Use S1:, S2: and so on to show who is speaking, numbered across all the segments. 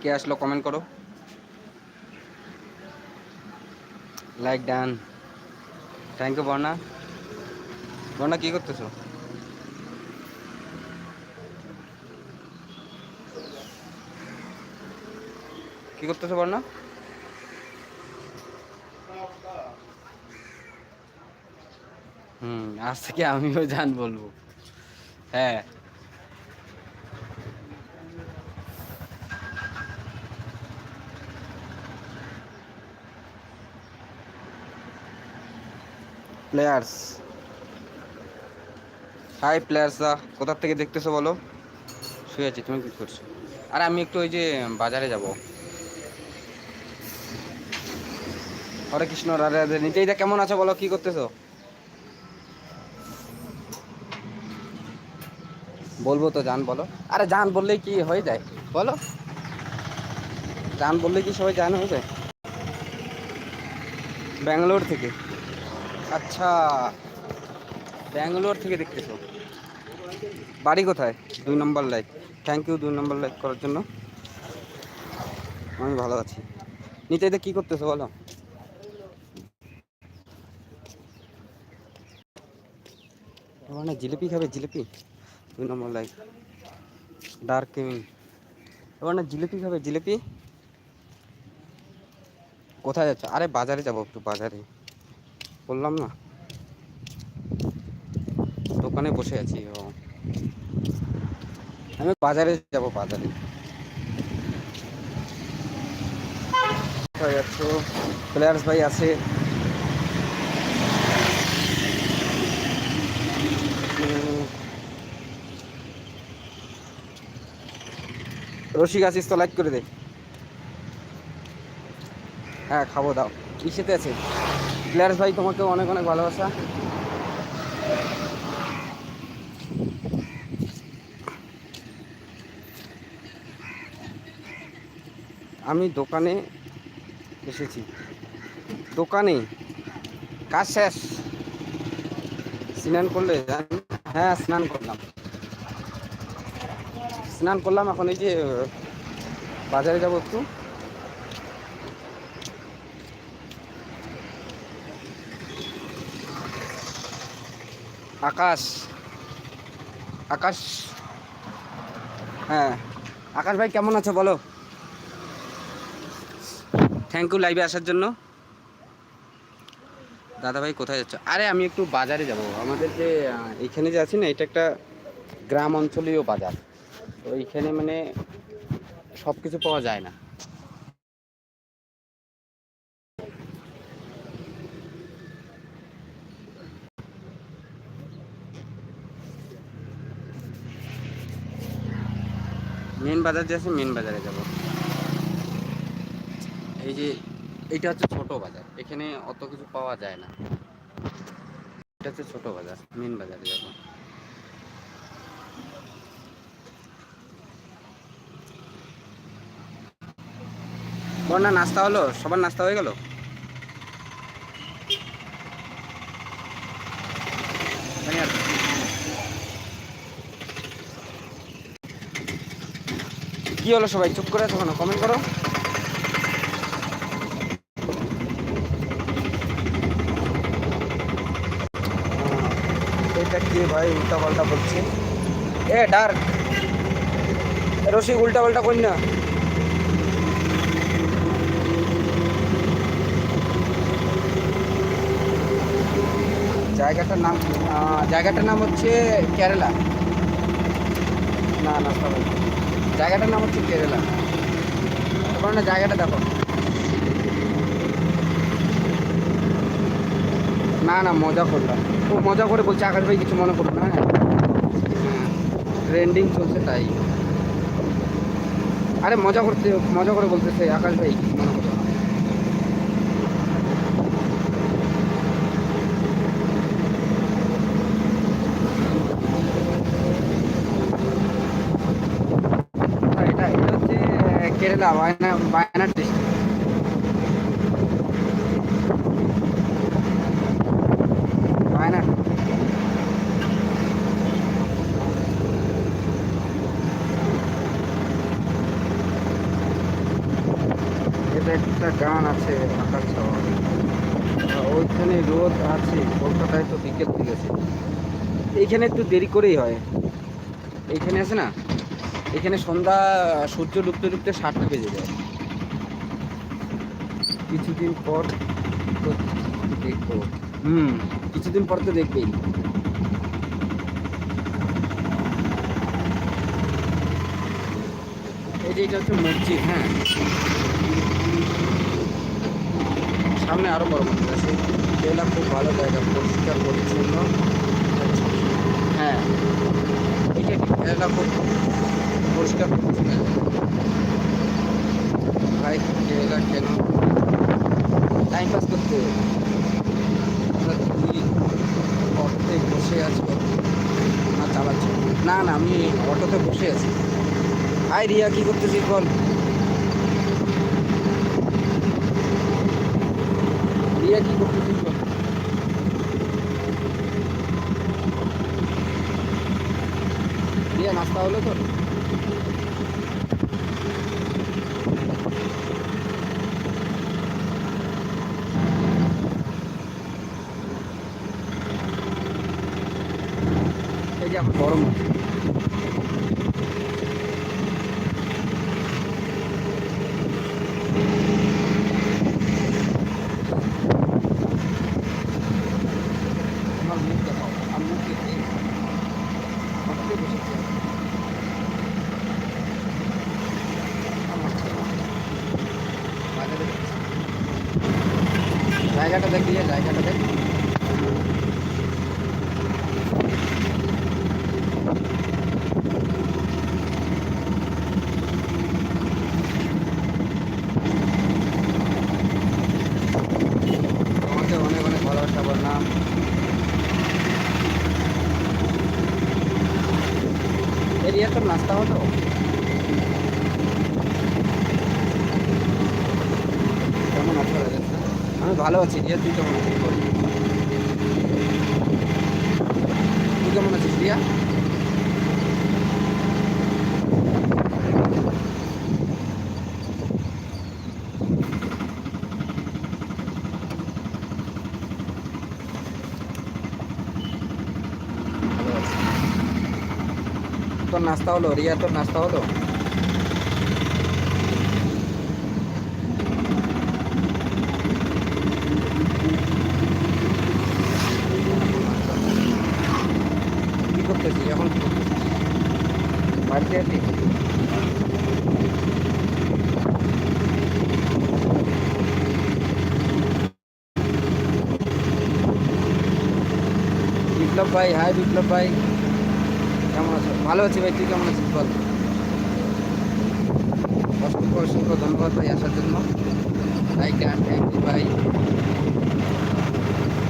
S1: কে আসলো কমেন্ট করো। Like done thank you বর্ণা বর্ণা কি করতেছো? কি করতেছো বর্ণা? হুম, আজ থেকে আমিও জান বলব। হ্যাঁ। প্লেয়ার্স হাই প্লেয়ার্সরা কোথার থেকে দেখতেছো বলো? শুয়ে আছি, তুমি কি করছ? আর আমি একটু ওই যে বাজারে যাব। হরে কৃষ্ণ, রাধে রাধে। নিতেইদা কেমন আছো বলো, কি করতেছো? বলব তো জান বলো। আরে জান বললেই কি হয়ে যায়? বলো। জান বললেই কি সবাই জান হয়ে যায়? ব্যাঙ্গালোর থেকে। আচ্ছা ব্যাঙ্গালোর থেকে দেখতেছো। বাড়ি কোথায়? দুই নম্বর লাইক। থ্যাংক ইউ দুই নম্বর লাইক করার জন্য। আমি ভালো আছি। নিতে কি করতেছো বলো। এবার না জিলিপি খাবে, জিলিপি? দুই নম্বর লাইক ডার্ক গেমিং এবার না জিলিপি খাবে, জিলিপি? কোথায় যাচ্ছ? আরে বাজারে যাব একটু, বাজারে। বললাম না। দোকানে বসে আছি আমি বাজারে যাব, বাজারে। কোথায় যাচ্ছ? প্লেয়ার্স ভাই আছে। রসিক আছিস তো লাইক করে দে। হ্যাঁ খাব, দাও। ইসেতে আছে? প্লেয়ার্স ভাই তোমাকে অনেক অনেক ভালোবাসা। আমি দোকানে এসেছি। দোকানে? কাজ শেষ। স্নান করলে? হ্যাঁ স্নান করলাম। স্নান করলাম, এখন এই যে বাজারে যাব একটু। আকাশ আকাশ। হ্যাঁ আকাশ ভাই কেমন আছো বলো? থ্যাংক ইউ লাইভে আসার জন্য। দাদা ভাই কোথায় যাচ্ছ? আরে আমি একটু বাজারে যাব। আমাদের যে এইখানে যে আছি না, এটা একটা গ্রাম অঞ্চলীয় বাজার। তো এইখানে মানে সব কিছু পাওয়া যায় না। মেন বাজার যে আছে, মেন বাজারে যাব। এই যে এটা হচ্ছে ছোট বাজার। এখানে অত কিছু পাওয়া যায় না। এটা হচ্ছে ছোট বাজার, মেন বাজারে যাব। বন্যা নাস্তা হলো? সবার নাস্তা হয়ে গেল? কি হলো সবাই? চুপ করে কেন? কমেন্ট করো। এটা কি ভাই? উল্টা পাল্টা বলছে। এ, ডার্ক। রসিক উল্টা পাল্টা করি না। জায়গাটার নাম জায়গাটার নাম হচ্ছে কেরালা। না না সবাই জায়গাটার নাম হচ্ছে কেরালা। তারপর না জায়গাটা দেখো। না না, মজা করলাম। ও মজা করে বলছে আকাশ ভাই, কিছু মনে করো না হ্যাঁ। ট্রেন্ডিং চলছে তাই। আরে মজা করতে, মজা করে বলতেছে আকাশ ভাই কিছু মনে এটা একটা গান আছে ঢাকার শহর ওইখানে রোদ আছে কলকাতায় তো বিকেল গেছে এইখানে একটু দেরি করেই হয় এইখানে আছে না এখানে সন্ধ্যা, সূর্য ডুবতে ডুবতে সাতটা বেজে যায়। কিছুদিন পর দেখব। হুম, কিছুদিন পর তো দেখবেই। এই যে এটা হচ্ছে মসজিদ হ্যাঁ। সামনে আরও বড় মন্দির আছে। খুব ভালো জায়গা, পরিষ্কার, পরিচ্ছন্ন। হ্যাঁ। এটা খুব পরিচ্ছন্ন ভাই এটা কেন? টাইম পাস করতে আমরা দুই অটোতে বসে আছি। না চালাচ্ছি। না না, আমি অটোতে বসে আছি। হাই রিয়া, কি করতেছিস বল? রিয়া, কি করতেছিস বল? রিয়া, নাস্তা হলো তোর এই যে আমার গরম হচ্ছে আমার মুখ দেখাও আমার মুখ দেখে অটোতে বসেছি জায়গাটা দেখ। জায়গাটা দেখ। তোমাকে অনেক অনেক ভালোবাসা বললাম এরিয়া তোর নাস্তা হলো কেমন আছো? আমি ভালো আছি রিয়া তুই কেমন আছিস তুই কেমন আছিস রিয়া তোর নাস্তা হলো রিয়া তোর নাস্তা হলো। কি করতেছিস? এখন কি করতেছিস? বিপ্লব ভাই, হাই বিপ্লব ভাই। কেমন আছো? ভালো আছি ভাই, তুই কেমন আছিস বল? অসংখ্য অসংখ্য ধন্যবাদ ভাই আসার জন্য। ভাই থ্যাংক ইউ ভাই।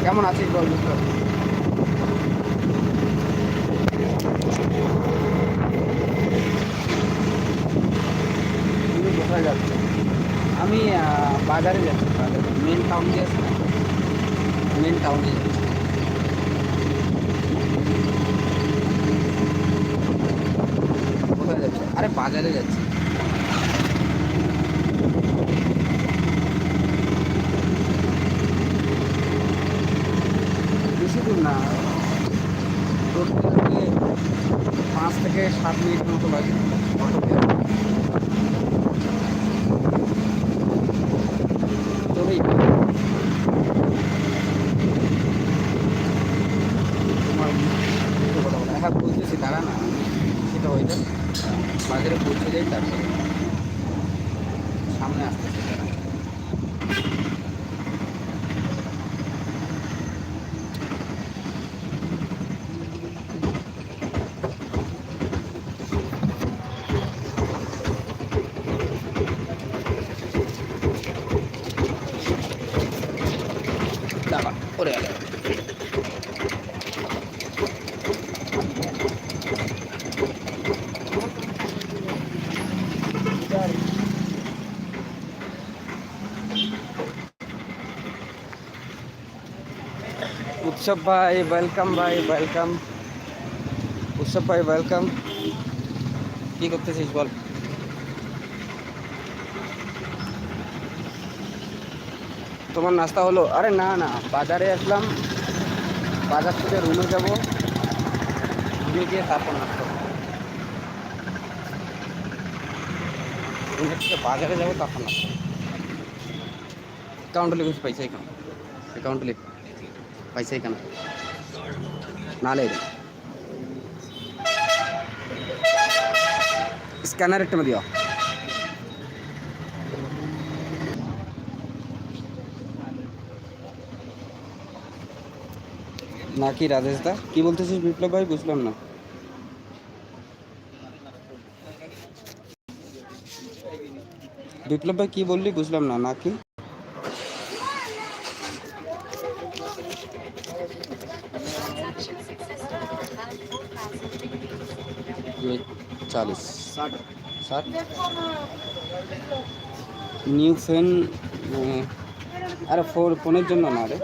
S1: কেমন আছিস বল বিপ্লব তুমি কোথায় যাচ্ছ? আমি বাজারে যাচ্ছি, বাজারে। মেন টাউন দিয়ে আছে মেন টাউনে যাচ্ছি কোথায় যাচ্ছ আরে বাজারে যাচ্ছি। বেশি দূর না। পাঁচ থেকে সাত মিনিট उत्सव भाई वेलकम भाई वेलकम उत्सव भाई वेलकम की करते इस बॉल तुम्हार नाश्ता हलो? अरे ना ना. बजारे आसलम. बजार थे रुमे जाब रुमे गए नाश्ता बजारे जाब तक नाश्ता अकाउंट लिखे पैसा अकाउंट लिख పైసరికన നാലായിരം স্ক্যানার একটা മതിയോ? না কি রাজেশ দা কি বলতেছিস বিপ্লব ভাই বুঝলাম না বিপ্লব ভাই কি বললি বুঝলাম না নাকি चालीस साठ साठ নিউ ফ্যান আরে ফোর ফোনের জন্য না রে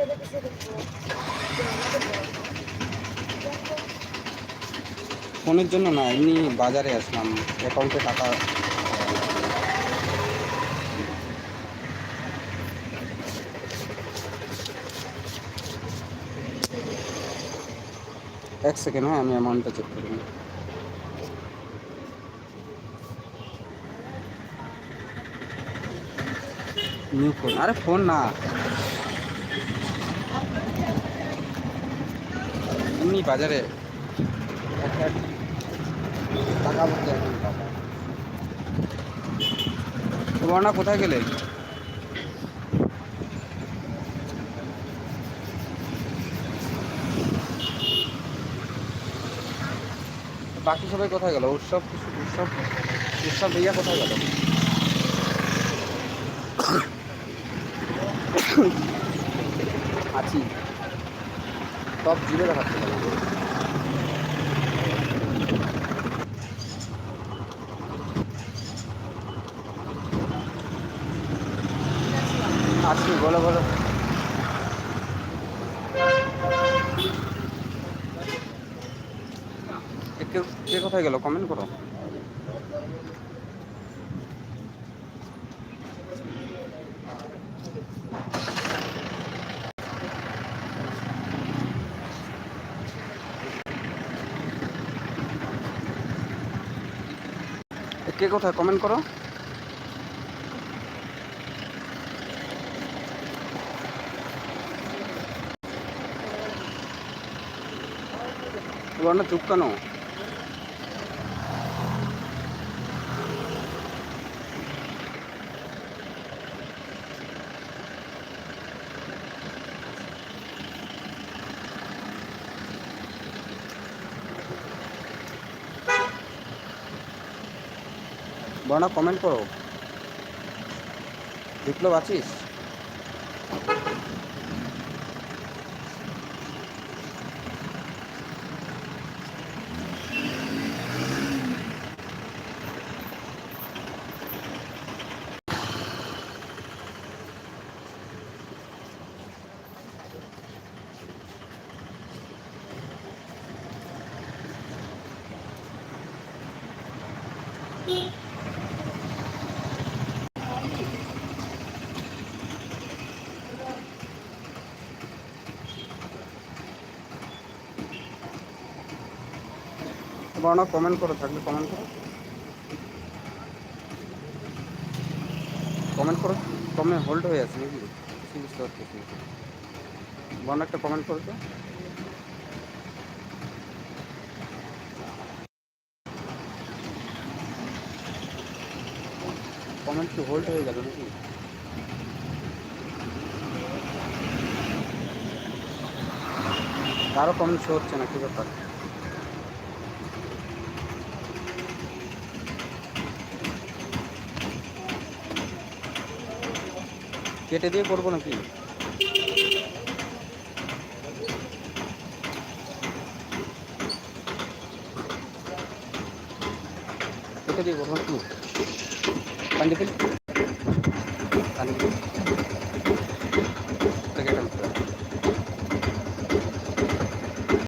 S1: ফোনের জন্য না এমনি বাজারে আসলাম অ্যাকাউন্টে টাকা এক সেকেন্ড হ্যাঁ আমি অ্যামাউন্টটা চেক করে নিউ ফোন আরে ফোন না। এমনি বাজারে টাকা কোথায় গেলে? বাকি সবাই কোথায় গেল? উৎসব উৎসব উৎসব ভাইয়া কোথায় গেল? আছি। টপ জিরো দেখাচ্ছে? আছি বলো বলো। কে কোথায় গেল? কমেন্ট করো। কে কোথায়? কমেন্ট করো। তোমার না চুপ কেন? বর্ণা কমেন্ট করো। বিপ্লব আছিস? বর্ণা কমেন্ট করো থাকলে কমেন্ট করো। কমেন্ট করো কমে হোল্ড হয়ে আছে নাকি? বুঝতে পারতেছি না। বর্ণা একটা কমেন্ট করো তো। কমেন্ট কি হোল্ড হয়ে গেল নাকি? কারও কমেন্ট শো হচ্ছে না, কি ব্যাপার? কেটে দিয়ে করব নাকি? কেটে দিয়ে করব নাকি? পাঞ্জাবি